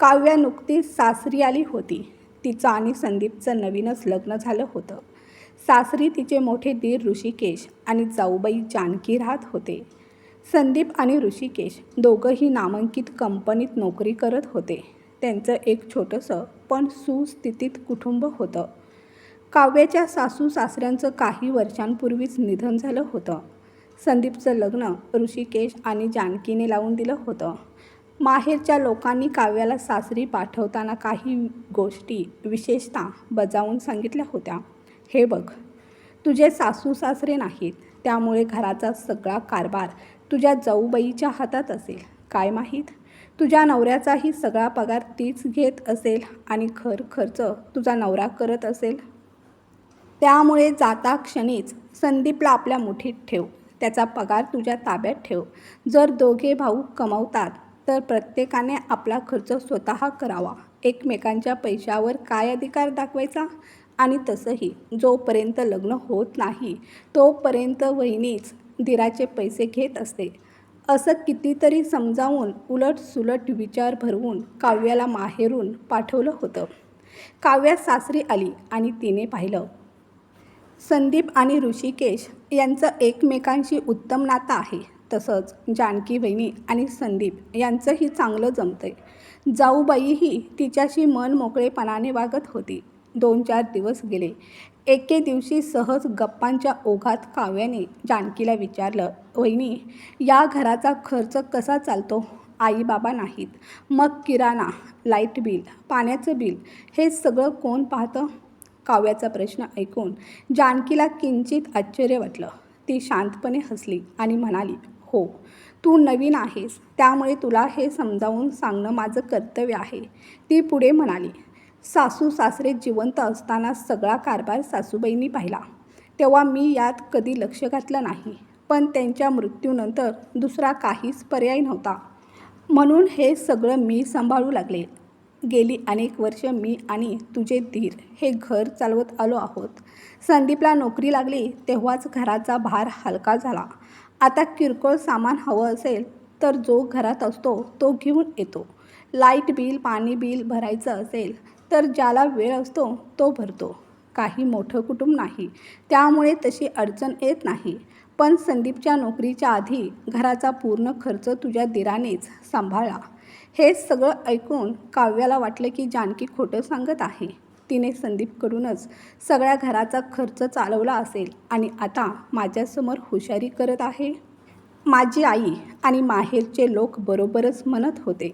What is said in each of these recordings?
काव्या नुकतीच सासरी आली होती. तिचं आणि संदीपचं नवीनच लग्न झालं होतं. सासरी तिचे मोठे दीर ऋषिकेश आणि जाऊबाई जानकी राहत होते. संदीप आणि ऋषिकेश दोघंही नामांकित कंपनीत नोकरी करत होते. त्यांचं एक छोटंसं पण सुस्थितीत कुटुंब होतं. काव्याच्या सासू सासऱ्यांचं काही वर्षांपूर्वीच निधन झालं होतं. संदीपचं लग्न ऋषिकेश आणि जानकीने लावून दिलं होतं. माहेरच्या लोकांनी काव्याला सासरी पाठवताना काही गोष्टी विशेषतः बजावून सांगितल्या होत्या. हे बघ तुझे सासू सासरे नाहीत त्यामुळे घराचा सगळा कारभार तुझ्या जाऊबाईच्या हातात असेल. काय माहीत? तुझ्या नवऱ्याचाही सगळा पगार तीच घेत असेल आणि खर खर्च तुझा नवरा करत असेल. त्यामुळे जाता क्षणीच संदीपला आपल्या मुठीत ठेव. त्याचा पगार तुझ्या ताब्यात ठेव. जर दोघे भाऊ कमवतात तर प्रत्येकाने आपला खर्च स्वतः करावा. एकमेकांच्या पैशावर काय अधिकार दाखवायचा? आणि तसंही जोपर्यंत लग्न होत नाही तोपर्यंत वहिनीच दिराचे पैसे घेत असते. असं कितीतरी समजावून उलट सुलट विचार भरवून काव्याला माहेरून पाठवलं होतं. काव्या सासरी आली आणि तिने पाहिलं. संदीप आणि ऋषिकेश यांचं एकमेकांशी उत्तम नातं आहे. तसंच जानकी वहिनी आणि संदीप यांचंही चांगलं जमतंय. जाऊबाईही तिच्याशी मन मोकळेपणाने वागत होती. दोन चार दिवस गेले. एके दिवशी सहज गप्पांच्या ओघात काव्याने जानकीला विचारलं वहिनी या घराचा खर्च कसा चालतो? आई बाबा नाहीत. मग किराणा लाइट बिल पाण्याचं बिल हे सगळं कोण पाहतं? काव्याचा प्रश्न ऐकून जानकीला किंचित आश्चर्य वाटलं. ती शांतपणे हसली आणि म्हणाली हो तू नवीन आहेस त्यामुळे तुला हे समजावून सांगणं माझं कर्तव्य आहे. ती पुढे म्हणाली सासू सासरे जिवंत असताना सगळा कारभार सासूबाईंनी पाहिला. तेव्हा मी यात कधी लक्ष घातलं नाही पण त्यांच्या मृत्यूनंतर दुसरा काहीच पर्याय नव्हता. म्हणून हे सगळं मी सांभाळू लागले. गेली अनेक वर्ष मी आणि तुझे धीर हे घर चालवत आलो आहोत. संदीपला नोकरी लागली तेव्हाच घराचा भार हलका झाला. आता किरकोळ सामान हवं असेल तर जो घरात असतो तो घेऊन येतो. लाइट बिल पाणी बिल भरायचं असेल तर ज्याला वेळ असतो तो भरतो. काही मोठं कुटुंब नाही त्यामुळे तशी अडचण येत नाही. पण संदीपच्या नोकरीच्या आधी घराचा पूर्ण खर्च तुझ्या दिरानेच सांभाळा. हे सगळं ऐकून काव्याला वाटलं की जानकी खोटं सांगत आहे. तिने संदीपकडूनच सगळ्या घराचा खर्च चालवला असेल आणि आता माझ्यासमोर हुशारी करत आहे. माझी आई आणि माहेरचे लोक बरोबरच म्हणत होते.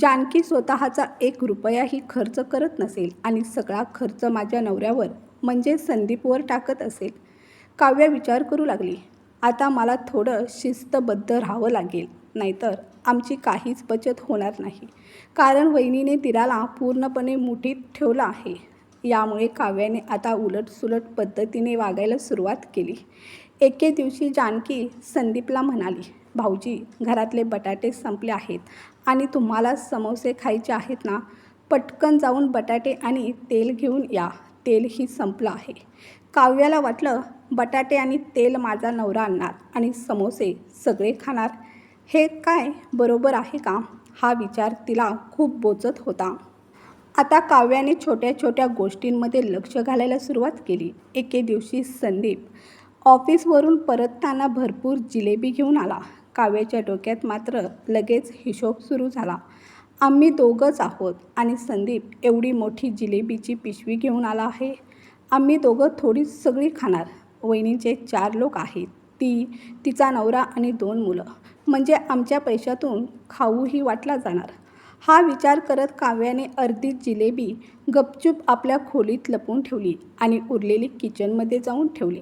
जानकी स्वतःचा एक रुपयाही खर्च करत नसेल आणि सगळा खर्च माझ्या नवऱ्यावर म्हणजे संदीपवर टाकत असेल. काव्या विचार करू लागली. आता मला थोडं शिस्तबद्ध राहावं लागेल नाहीतर आमची काहीच बचत होणार नाही. कारण वहिनीने तिराला पूर्णपणे मुठीत ठेवलं आहे. यामुळे काव्याने आता उलटसुलट पद्धतीने वागायला सुरुवात केली. एके दिवशी जानकी संदीपला म्हणाली भाऊजी घरातले बटाटे संपले आहेत आणि तुम्हाला समोसे खायचे आहेत ना? पटकन जाऊन बटाटे आणि तेल घेऊन या तेलही संपलं आहे. काव्याला वाटलं बटाटे आणि तेल माझा नवरा आणणार आणि समोसे सगळे खाणार. हे काय बरोबर आहे का? हा विचार तिला खूप बोचत होता. आता काव्याने छोट्या छोट्या गोष्टींमध्ये लक्ष घालायला सुरुवात केली. एके दिवशी संदीप ऑफिसवरून परतताना भरपूर जिलेबी घेऊन आला. काव्याच्या डोक्यात मात्र लगेच हिशोब सुरू झाला. आम्ही दोघंच आहोत आणि संदीप एवढी मोठी जिलेबीची पिशवी घेऊन आला आहे. आम्ही दोघं थोडी सगळी खाणार. वहिनीचे चार लोक आहेत. ती तिचा नवरा आणि दोन मुलं. म्हणजे आमच्या पैशातून खाऊही वाटला जाणार. हा विचार करत काव्याने अर्धी जिलेबी गपचूप आपल्या खोलीत लपवून ठेवली आणि उरलेली किचनमध्ये जाऊन ठेवली.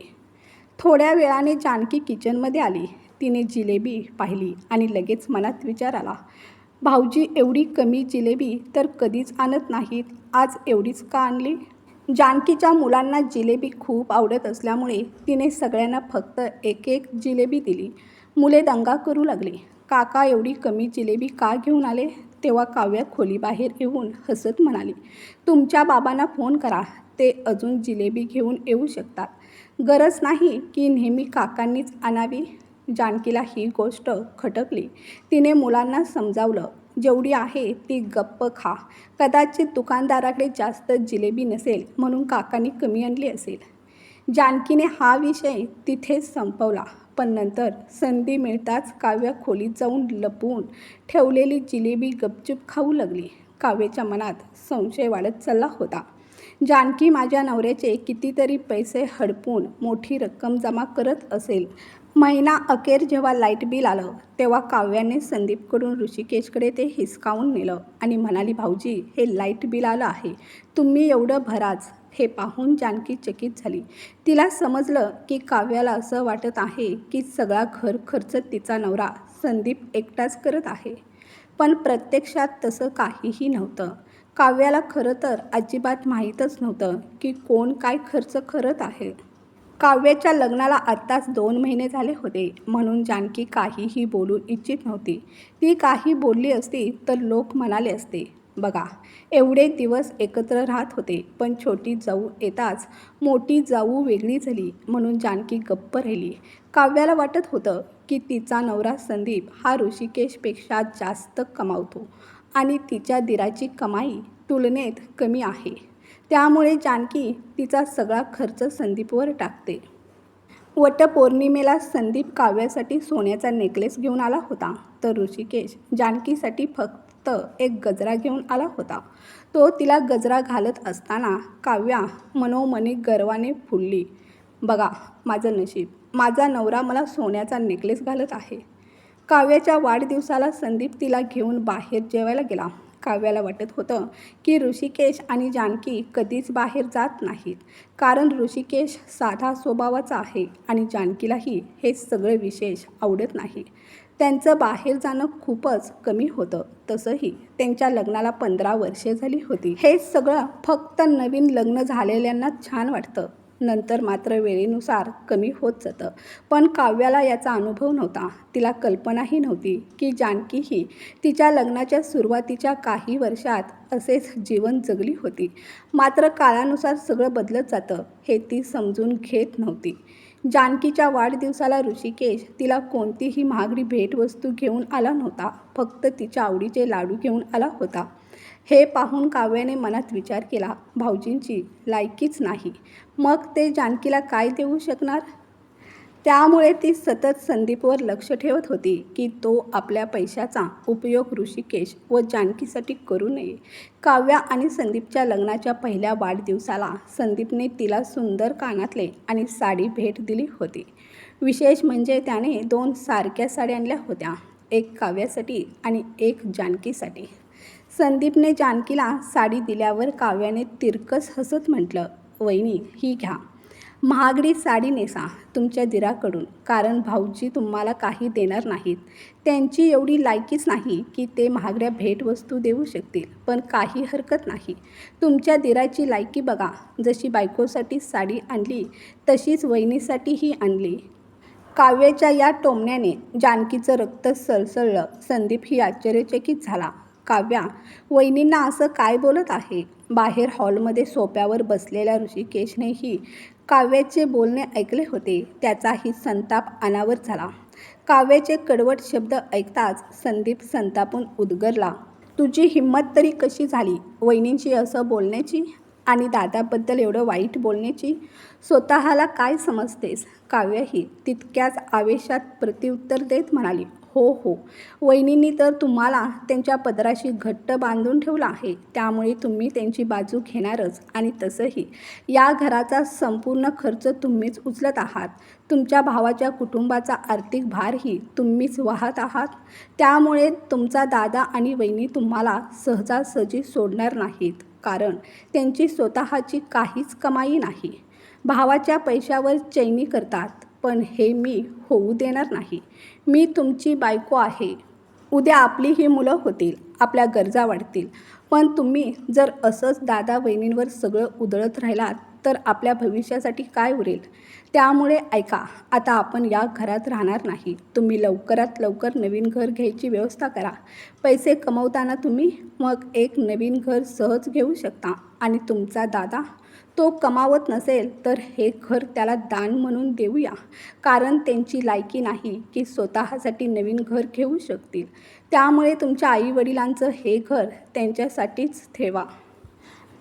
थोड्या वेळाने जानकी किचनमध्ये आली. तिने जिलेबी पाहिली आणि लगेच मनात विचार आला. भाऊजी एवढी कमी जिलेबी तर कधीच आणत नाहीत. आज एवढीच का आणली? जानकीच्या मुलांना जिलेबी खूप आवडत असल्यामुळे तिने सगळ्यांना फक्त एक एक जिलेबी दिली. मुले दंगा करू लागली. काका एवढी कमी जिलेबी का घेऊन आले? तेव्हा काव्या खोलीबाहेर येऊन हसत म्हणाली तुमच्या बाबांना फोन करा ते अजून जिलेबी घेऊन येऊ शकतात. गरज नाही की नेहमी काकांनीच आणावी. जानकीला ही गोष्ट खटकली. तिने मुलांना समजावलं जेवढी आहे ती गप्प खा. कदाचित दुकानदाराकडे जास्त जिलेबी नसेल म्हणून काकांनी कमी आणली असेल. जानकीने हा विषय तिथेच संपवला. पण नंतर संधी मिळताच काव्य खोलीत जाऊन लपवून ठेवलेली जिलेबी गपचूप खाऊ लागली. काव्याच्या मनात संशय वाढत चालला होता. जानकी माझ्या नवऱ्याचे कितीतरी पैसे हडपून मोठी रक्कम जमा करत असेल. महिना अखेर जेव्हा लाइट बिल आलं तेव्हा काव्याने संदीपकडून ऋषिकेशकडे ते हिसकावून नेलं आणि म्हणाली भाऊजी हे लाइट बिल आलं आहे. तुम्ही एवढं भराच. हे पाहून जानकी चकित झाली. तिला समजलं की काव्याला असं वाटत आहे की सगळा घर खर्च तिचा नवरा संदीप एकटाच करत आहे. पण प्रत्यक्षात तसं काहीही नव्हतं. काव्याला खरं तर अजिबात माहीतच नव्हतं की कोण काय खर्च करत आहे. काव्याच्या लग्नाला आत्ताच दोन महिने झाले होते म्हणून जानकी काहीही बोलू इच्छित नव्हती. ती काही बोलली असती तर लोक म्हणाले असते बघा. एवढे दिवस एकत्र राहत होते पण छोटी जाऊ येताच मोठी जाऊ वेगळी झाली म्हणून जानकी गप्प राहिली. काव्याला वाटत होतं की तिचा नवरा संदीप हा ऋषिकेशपेक्षा जास्त कमावतो आणि तिच्या दिराची कमाई तुलनेत कमी आहे. त्यामुळे जानकी तिचा सगळा खर्च संदीपवर टाकते. वटपौर्णिमेला संदीप काव्यासाठी सोन्याचा नेकलेस घेऊन आला होता तर ऋषिकेश जानकीसाठी फक्त एक गजरा घेऊन आला होता. तो तिला गजरा घालत असताना काव्या मनोमनी गर्वाने फुलली. बघा माझं नशीब. माझा नवरा मला सोन्याचा नेकलेस घालत आहे. काव्याच्या वाढदिवसाला संदीप तिला घेऊन बाहेर जेवायला गेला. काव्याला वाटत होतं की ऋषिकेश आणि जानकी कधीच बाहेर जात नाहीत. कारण ऋषिकेश साधा स्वभावाचा आहे आणि जानकीलाही हे सगळे विशेष आवडत नाही. त्यांचं बाहेर जाणं खूपच कमी होतं. तसंही त्यांच्या लग्नाला पंधरा वर्षे झाली होती. हे सगळं फक्त नवीन लग्न झालेल्यांना छान वाटतं. नंतर मात्र वेळेनुसार कमी होत जातं. पण काव्याला याचा अनुभव नव्हता. तिला कल्पनाही नव्हती की जानकी ही तिच्या लग्नाच्या सुरुवातीच्या काही वर्षात असेच जीवन जगली होती. मात्र काळानुसार सगळं बदलत जातं हे ती समजून घेत नव्हती. जानकीच्या वाढदिवसाला ऋषिकेश तिला कोणतीही महागडी भेटवस्तू घेऊन आला नव्हता. फक्त तिच्या आवडीचे लाडू घेऊन आला होता. हे पाहून काव्याने मनात विचार केला भाऊजींची लायकीच नाही. मग ते जानकीला काय देऊ शकणार? त्यामुळे ती सतत संदीपवर लक्ष ठेवत होती की तो आपल्या पैशाचा उपयोग ऋषिकेश व जानकीसाठी करू नये. काव्या आणि संदीपच्या लग्नाच्या पहिल्या वाढदिवसाला संदीपने तिला सुंदर कानातले आणि साडी भेट दिली होती. विशेष म्हणजे त्याने दोन सारख्या साड्या आणल्या होत्या एक काव्यासाठी आणि एक जानकीसाठी. संदीपने जानकीला साडी दिल्यावर काव्याने तिरकस हसत म्हटलं वहिनी ही घ्या. महागडी साडी नेसा तुमच्या दिराकडून कारण भाऊजी तुम्हाला काही देणार नाहीत. त्यांची एवढी लायकीच नाही की ते महागड्या भेटवस्तू देऊ शकतील पण काही हरकत नाही. तुमच्या दिराची लायकी बघा. जशी बायकोसाठी साडी आणली तशीच वहिनीसाठीही आणली. काव्याच्या या टोमण्याने जानकीचं रक्त सळसळलं. संदीप ही आश्चर्यचकित झाला. काव्या वहिनींना असं काय बोलत आहे? बाहेर हॉलमध्ये सोप्यावर बसलेल्या ऋषिकेशनेही काव्याचे बोलणे ऐकले होते. त्याचाही संताप अनावर झाला. काव्याचे कडवट शब्द ऐकताच संदीप संतापून उद्गरला तुझी हिंमत तरी कशी झाली? वहिनींची असं बोलण्याची आणि दादाबद्दल एवढं वाईट बोलण्याची? स्वतःला काय समजतेस? काव्यही तितक्याच आवेशात प्रत्युत्तर देत म्हणाली. हो हो. वहिनींनी तर तुम्हाला त्यांच्या पदराशी घट्ट बांधून ठेवलं आहे. त्यामुळे तुम्ही त्यांची बाजू घेणारच आणि तसंही. या घराचा संपूर्ण खर्च तुम्हीच उचलत आहात. तुमच्या भावाच्या कुटुंबाचा आर्थिक भारही तुम्हीच वाहत आहात. त्यामुळे तुमचा दादा आणि वहिनी तुम्हाला सहजासहजी सोडणार नाहीत. कारण त्यांची स्वतःची काहीच कमाई नाही. भावाच्या पैशावर चैनी करतात. पण हे मी होऊ देणार नाही. मी तुमची बायको आहे. उद्या आपली ही मुलं होतील आपल्या गरजा वाढतील. पण तुम्ही जर असंच दादा बहिणींवर सगळं उधळत राहिलात तर आपल्या भविष्यासाठी काय उरेल? त्यामुळे ऐका आता आपण या घरात राहणार नाही. तुम्ही लवकरात लवकर नवीन घर घ्यायची व्यवस्था करा. पैसे कमवताना तुम्ही मग एक नवीन घर सहज घेऊ शकता. आणि तुमचा दादा तो कमावत नसेल तर हे घर त्याला दान म्हणून देऊया. कारण त्यांची लायकी नाही की स्वतःसाठी नवीन घर घेऊ शकतील. त्यामुळे तुमच्या आईवडिलांचं हे घर त्यांच्यासाठीच ठेवा.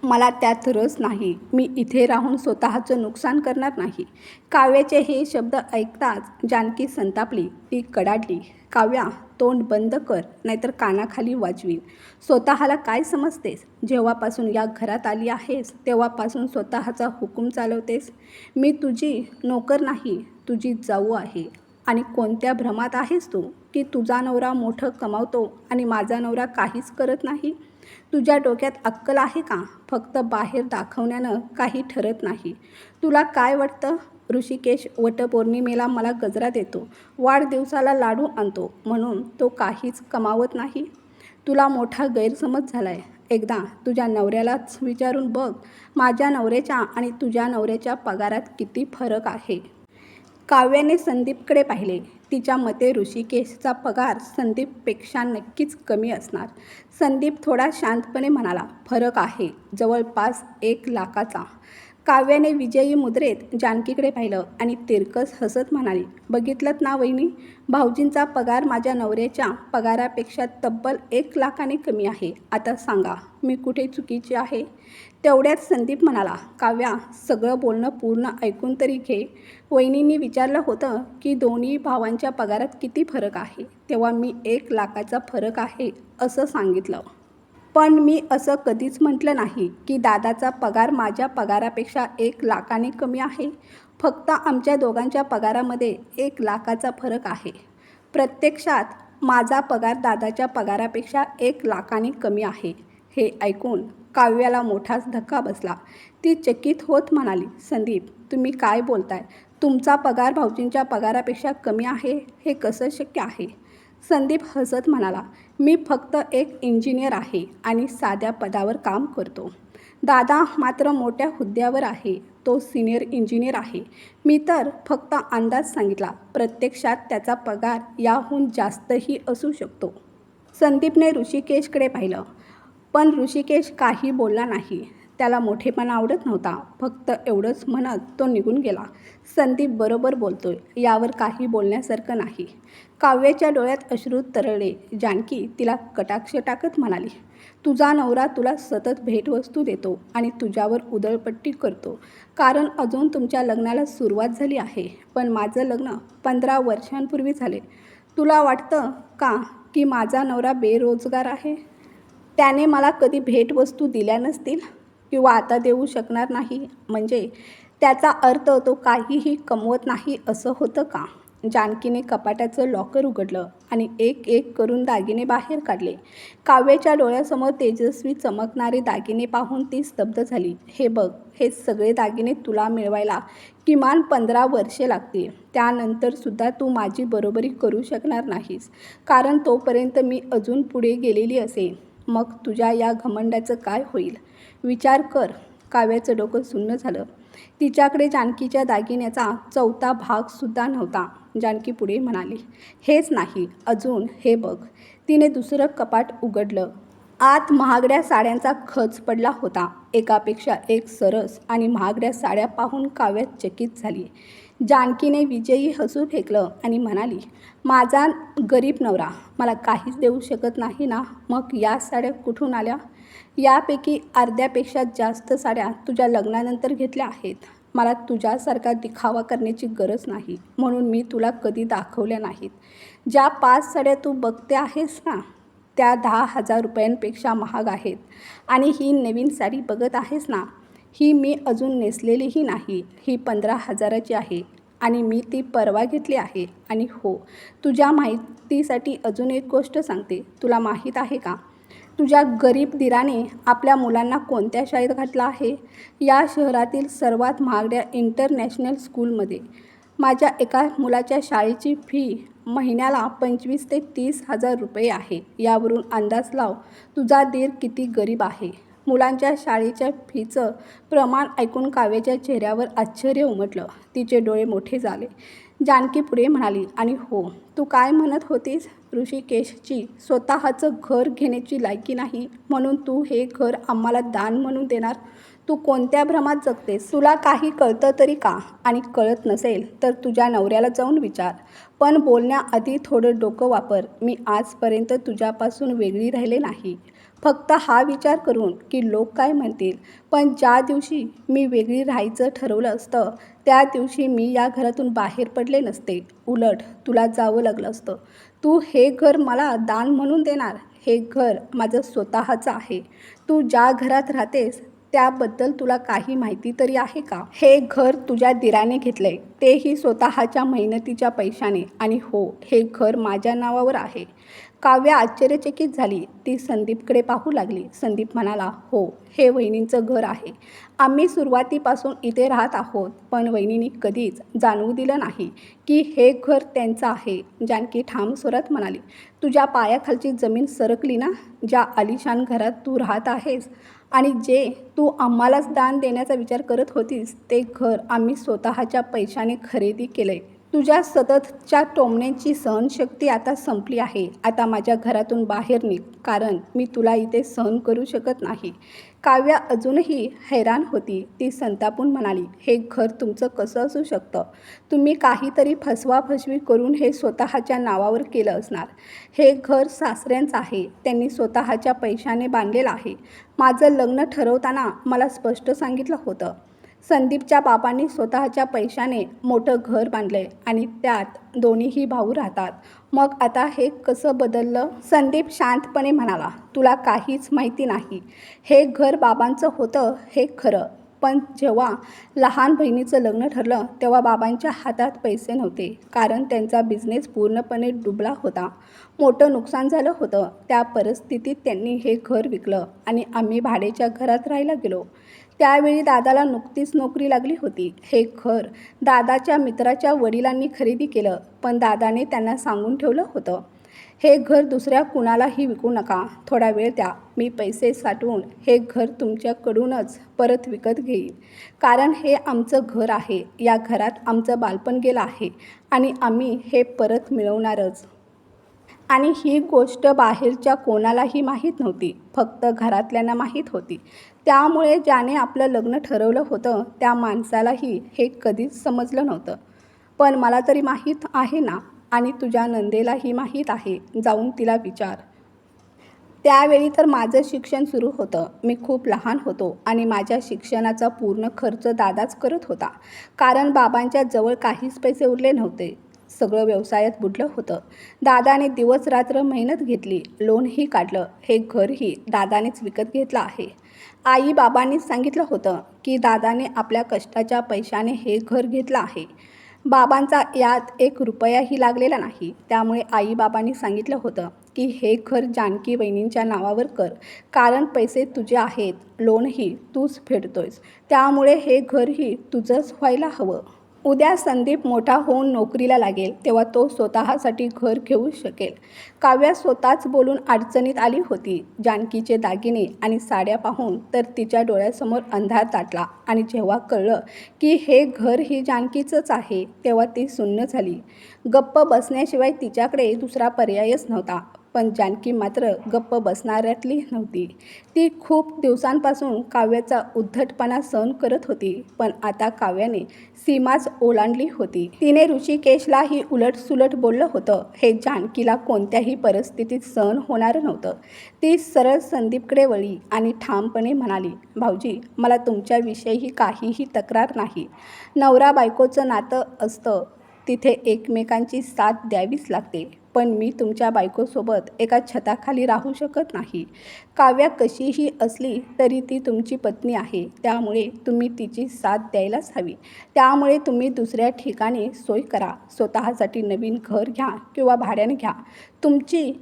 मला त्यात रस नाही. मी इथे राहून स्वतःचं नुकसान करणार नाही. काव्याचे हे शब्द ऐकताच जानकी संतापली. ती कडाडली. काव्या तोंड बंद कर नाहीतर कानाखाली वाजवीन. स्वतःला काय समजतेस? जेव्हापासून या घरात आली आहेस तेव्हापासून स्वतःचा हुकूम चालवतेस? मी तुझी नोकर नाही तुझी जाऊ आहे. आणि कोणत्या भ्रमात आहेस तू? की तुझा नवरा मोठं कमावतो आणि माझा नवरा काहीच करत नाही? तुझ्या डोक्यात अक्कल आहे का? फक्त बाहेर दाखवण्यानं काही ठरत नाही. तुला काय वाटतं? ऋषिकेश वटपौर्णिमेला मला गजरा देतो. वाढदिवसाला लाडू आणतो. म्हणून तो काहीच कमावत नाही. तुला मोठा गैरसमज झाला आहे एकदा तुझ्या नवऱ्यालाच विचारून बघ. माझ्या नवऱ्याच्या आणि तुझ्या नवऱ्याच्या पगारात किती फरक आहे? काव्याने संदीपकडे पाहिले. तिच्या मते ऋषिकेशचा पगार संदीपपेक्षा नक्कीच कमी असणार. संदीप थोडा शांतपणे म्हणाला फरक आहे. जवळपास एक लाखाचा. काव्याने विजयी मुद्रेत जानकीकडे पाहिलं आणि तिरकस हसत म्हणाली बघितलं ना वहिनी भाऊजींचा पगार माझ्या नवऱ्याच्या पगारापेक्षा तब्बल एक लाखाने कमी आहे. आता सांगा मी कुठे चुकीची आहे? तेवढ्यात संदीप म्हणाला काव्या सगळं बोलणं पूर्ण ऐकून तरी घे. वहिनींनी विचारलं होतं की दोन्ही भावांच्या पगारात किती फरक आहे. तेव्हा मी एक लाखाचा फरक आहे असं सांगितलं. पण मी असं कधीच म्हटलं नाही की दादाचा पगार माझ्या पगारापेक्षा एक लाखाने कमी आहे. फक्त आमच्या दोघांच्या पगारामध्ये एक लाखाचा फरक आहे. प्रत्यक्षात माझा पगार दादाच्या पगारापेक्षा एक लाखाने कमी आहे. हे ऐकून काव्याला मोठाच धक्का बसला. ती चकित होत म्हणाली संदीप तुम्ही काय बोलताय? तुमचा पगार भाऊजींच्या पगारापेक्षा कमी आहे? हे कसं शक्य आहे? संदीप हसत म्हणाला मी फक्त एक इंजिनियर आहे आणि साध्या पदावर काम करतो. दादा मात्र मोठ्या हुद्द्यावर आहे. तो सिनियर इंजिनियर आहे. मी तर फक्त अंदाज सांगितला प्रत्यक्षात त्याचा पगार याहून जास्तही असू शकतो. संदीपने ऋषिकेशकडे पाहिलं. पण ऋषिकेश काही बोलला नाही. त्याला मोठेपणा आवडत नव्हता. फक्त एवढंच म्हणत तो निघून गेला. संदीप बरोबर बोलतोय. यावर काही बोलण्यासारखं नाही. काव्याच्या डोळ्यात अश्रू तरळले. जानकी तिला कटाक्ष टाकत म्हणाली तुझा नवरा तुला सतत भेटवस्तू देतो आणि तुझ्यावर उदळपट्टी करतो. कारण अजून तुमच्या लग्नाला सुरुवात झाली आहे. पण माझं लग्न पंधरा वर्षांपूर्वी झाले. तुला वाटतं का की माझा नवरा बेरोजगार आहे? त्याने मला कधी भेटवस्तू दिल्या नसतील किंवा आता देऊ शकणार नाही? म्हणजे त्याचा अर्थ तो काहीही कमवत नाही असं होतं का? जानकीने कपाटाचं लॉकर उघडलं आणि एक एक करून दागिने बाहेर काढले. काव्याच्या डोळ्यासमोर तेजस्वी चमकणारे दागिने पाहून ती स्तब्ध झाली. हे बघ हे सगळे दागिने तुला मिळवायला किमान पंधरा वर्षे लागतील. त्यानंतरसुद्धा तू माझी बरोबरी करू शकणार नाहीस. कारण तोपर्यंत मी अजून पुढे गेलेली असे मग तुझ्या या घमंडाचं काय होईल? विचार कर. काव्याचं डोकं सुन्न झालं. तिच्याकडे जानकीच्या दागिन्याचा चौथा भागसुद्धा नव्हता. जानकी पुढे म्हणाली हेच नाही अजून हे बघ. तिने दुसरं कपाट उघडलं. आत महागड्या साड्यांचा खच पडला होता. एकापेक्षा एक सरस आणि महागड्या साड्या पाहून काव्यात चकित झाली. जानकीने विजयी हसू फेकलं आणि म्हणाली माझा गरीब नवरा मला काहीच देऊ शकत नाही ना? मग या साड्या कुठून आल्या? यापैकी अर्ध्यापेक्षा जास्त साड्या तुझ्या लग्नानंतर घेतल्या आहेत. मला तुझ्यासारखा दिखावा करण्याची गरज नाही. म्हणून मी तुला कधी दाखवल्या नाहीत. ज्या पाच साड्या तू बघते आहेस ना त्या दहा हजार रुपयांपेक्षा महाग आहेत. आणि ही नवीन साडी बघत आहेस ना ही मी अजून नेसलेलीही नाही. ही पंधरा हजाराची आहे आणि मी ती परवा घेतली आहे. आणि हो तुझ्या माहितीसाठी अजून एक गोष्ट सांगते. तुला माहीत आहे का? तुझ्या गरीब दिराने आपल्या मुलांना कोणत्या शाळेत घातला आहे? या शहरातील सर्वात महागड्या इंटरनॅशनल स्कूलमध्ये. माझ्या एका मुलाच्या शाळेची फी महिन्याला पंचवीस ते तीस हजार रुपये आहे. यावरून अंदाज लाव तुझा दीर किती गरीब आहे? मुलांच्या शाळेच्या फीचं प्रमाण ऐकून काव्याच्या चेहऱ्यावर आश्चर्य उमटलं. तिचे डोळे मोठे झाले. जानकी पुढे म्हणाली आणि हो तू काय म्हणत होतीस ऋषिकेशची? स्वतःचं घर घेण्याची लायकी नाही म्हणून तू हे घर आम्हाला दान म्हणून देणार? तू कोणत्या भ्रमात जगतेस? तुला काही कळतं तरी का? आणि कळत नसेल तर तुझ्या नवऱ्याला जाऊन विचार. पण बोलण्याआधी थोडं डोकं वापर. मी आजपर्यंत तुझ्यापासून वेगळी राहिले नाही. फक्त हा विचार करून की लोक काय म्हणतील? पण ज्या दिवशी मी वेगळी राहायचं ठरवलं असतं त्या दिवशी मी या घरातून बाहेर पडले नसते. उलट तुला जावं लागलं असतं. तू हे घर मला दान म्हणून देणार? हे घर माझं स्वतःचं आहे. तू ज्या घरात राहतेस त्याबद्दल तुला काही माहिती तरी आहे का? हे घर तुझ्या दिराने घेतलंय. तेही स्वतःच्या मेहनतीच्या पैशाने. आणि हो हे घर माझ्या नावावर आहे. काव्या आश्चर्यचकित झाली. ती संदीपकडे पाहू लागली. संदीप म्हणाला हो हे वहिनींचं घर आहे. आम्ही सुरुवातीपासून इथे राहत आहोत पण वहिनींनी कधीच जाणवू दिलं नाही की हे घर त्यांचं आहे. जानकी ठाम स्वरात म्हणाली तुझ्या पायाखालची जमीन सरकली ना? ज्या आलिशान घरात तू राहत आहेस आणि जे तू आम्हालाच दान देण्याचा विचार करत होतीस ते घर आम्ही स्वतःच्या पैशाने खरेदी केलं आहे तुझ्या सततच्या टोमण्याची सहनशक्ती आता संपली आहे. आता माझ्या घरातून बाहेर निघ कारण मी तुला इथे सहन करू शकत नाही. काव्या अजूनही हैराण होती. ती संतापून म्हणाली हे घर तुमचं कसं असू शकतं? तुम्ही काहीतरी फसवाफसवी करून हे स्वतःच्या नावावर केलं असणार. हे घर सासऱ्यांचं आहे. त्यांनी स्वतःच्या पैशाने बांधलेलं आहे. माझं लग्न ठरवताना मला स्पष्ट सांगितलं होतं. संदीपच्या बाबांनी स्वतःच्या पैशाने मोठं घर बांधलं आणि त्यात दोन्हीही भाऊ राहतात. मग आता हे कसं बदललं? संदीप शांतपणे म्हणाला तुला काहीच माहिती नाही. हे घर बाबांचं होतं हे खरं. पण जेव्हा लहान बहिणीचं लग्न ठरलं तेव्हा बाबांच्या हातात पैसे नव्हते. कारण त्यांचा बिझनेस पूर्णपणे डुबला होता. मोठं नुकसान झालं होतं. त्या परिस्थितीत त्यांनी हे घर विकलं आणि आम्ही भाड्याच्या घरात राहायला गेलो. त्यावेळी दादाला नुकतीच नोकरी लागली होती. हे घर दादाच्या मित्राच्या वडिलांनी खरेदी केलं पण दादाने त्यांना सांगून ठेवलं होतं. हे घर दुसऱ्या कुणालाही विकू नका. थोडा वेळ द्या. मी पैसे साठवून हे घर तुमच्याकडूनच परत विकत घेईन. कारण हे आमचं घर आहे. या घरात आमचं बालपण गेलं आहे आणि आम्ही हे परत मिळवणारच. आणि ही गोष्ट बाहेरच्या कोणालाही माहीत नव्हती. फक्त घरातल्यांना माहीत होती. त्यामुळे ज्याने आपलं लग्न ठरवलं होतं त्या माणसालाही हे कधीच समजलं नव्हतं. पण मला तरी माहीत आहे ना? आणि तुझ्या नंदेलाही माहीत आहे. जाऊन तिला विचार. त्यावेळी तर माझं शिक्षण सुरू होतं. मी खूप लहान होतो आणि माझ्या शिक्षणाचा पूर्ण खर्च दादाच करत होता. कारण बाबांच्या जवळ काहीच पैसे उरले नव्हते. सगळं व्यवसायात बुडलं होतं. दादाने दिवस रात्र मेहनत घेतली लोनही काढलं हे घरही दादानेच विकत घेतलं आहे. आई बाबांनी सांगितलं होतं की दादाने आपल्या कष्टाच्या पैशाने हे घर घेतलं आहे. बाबांचा यात एक रुपयाही लागलेला नाही. त्यामुळे आई बाबांनी सांगितलं होतं की हे घर जानकी वहिनींच्या नावावर कर कारण पैसे तुझे आहेत लोनही तूच फेडतोयस. त्यामुळे हे घरही तुझंच व्हायला हवं. उद्या संदीप मोठा होऊन नोकरीला लागेल तेव्हा तो स्वतःसाठी घर घेऊ शकेल. काव्या स्वतःच बोलून अडचणीत आली होती. जानकीचे दागिने आणि साड्या पाहून तर तिच्या डोळ्यासमोर अंधार ताटला आणि जेव्हा कळलं की हे घर ही जानकीचंच आहे तेव्हा ती सुन्न झाली. गप्प बसण्याशिवाय तिच्याकडे दुसरा पर्यायच नव्हता. पण जानकी मात्र गप्प बसणाऱ्यातली नव्हती. ती खूप दिवसांपासून काव्याचा उद्धटपणा सहन करत होती पण आता काव्याने सीमाच ओलांडली होती. तिने ऋषिकेशलाही उलटसुलट बोललं होतं. हे जानकीला कोणत्याही परिस्थितीत सहन होणार नव्हतं. ती सरळ संदीपकडे वळली आणि ठामपणे म्हणाली भाऊजी मला तुमच्याविषयी काहीही तक्रार नाही. नवरा बायकोचं नातं असतं तिथे एकमेकांची साथ द्यावीच लागते. पण मी तुमच्या बायकोसोबत एका छताखाली राहू शकत नाही. काव्या कशीही असली तरी ती तुमची पत्नी आहे. त्यामुळे तुम्ही तिची साथ द्यायलाच हवी. त्यामुळे तुम्ही दुसऱ्या ठिकाणी सोय करा. स्वतःसाठी नवीन घर घ्या किंवा भाड्याने घ्या. तुमची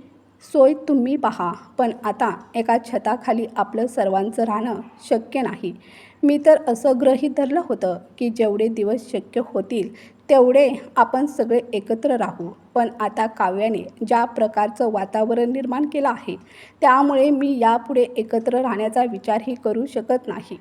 सोय तुम्ही पहा. पण आता एका छताखाली आपलं सर्वांचं राहणं शक्य नाही. मी तर असं गृहीत धरलं होतं की जेवढे दिवस शक्य होतील तेवढे आपण सगळे एकत्र राहू. पण आता काव्याने ज्या प्रकारचं वातावरण निर्माण केलं आहे त्यामुळे मी यापुढे एकत्र राहण्याचा विचारही करू शकत नाही.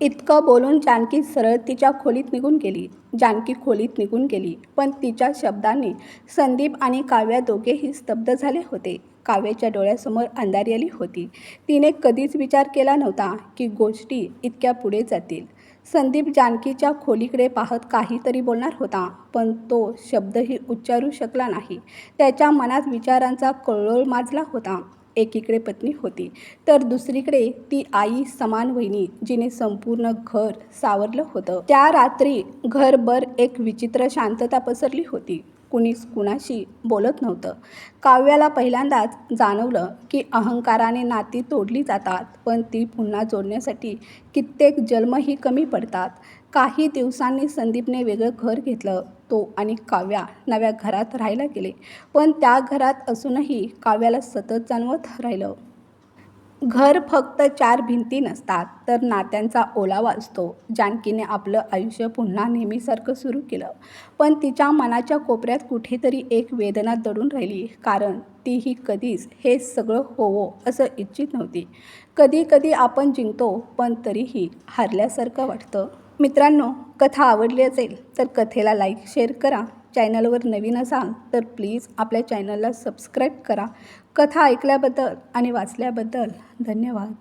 इतकं बोलून जानकी सरळ तिच्या खोलीत निघून गेली. जानकी खोलीत निघून गेली पण तिच्या शब्दांनी संदीप आणि काव्या दोघेही स्तब्ध झाले होते. काव्याच्या डोळ्यासमोर अंधारी आली होती. तिने कधीच विचार केला नव्हता की गोष्टी इतक्या पुढे जातील. संदीप जानकीच्या खोलीकडे पाहत काहीतरी बोलणार होता पण तो शब्दही उच्चारू शकला नाही. त्याच्या मनात विचारांचा कळोळ माजला होता. एकीकडे पत्नी होती तर दुसरीकडे ती आई समान वहिनी जिने संपूर्ण घर सावरलं होतं. त्या रात्री घरभर एक विचित्र शांतता पसरली होती. कुणीच कुणाशी बोलत नव्हतं. काव्याला पहिल्यांदाच जाणवलं की अहंकाराने नाती तोडली जातात पण ती पुन्हा जोडण्यासाठी कित्येक जन्मही कमी पडतात. काही दिवसांनी संदीपने वेगळं घर घेतलं तो आणि काव्या नव्या घरात राहायला गेले. पण त्या घरात असूनही काव्याला सतत जाणवत राहिलं. घर फक्त चार भिंती नसतात तर नात्यांचा ओलावा असतो जानकीने आपलं आयुष्य पुन्हा नेहमीसारखं सुरू केलं. पण तिच्या मनाच्या कोपऱ्यात कुठेतरी एक वेदना दडून राहिली कारण तीही कधीच हे सगळं होवो असं इच्छित नव्हती. कधी कधी आपण जिंकतो पण तरीही हारल्यासारखं वाटतं. मित्रांनो कथा आवडली असेल तर कथेला लाईक शेअर करा. चॅनलवर नवीन असाल तर प्लीज आपल्या चॅनलला सबस्क्राईब करा. कथा ऐकल्याबद्दल आणि वाचल्याबद्दल धन्यवाद.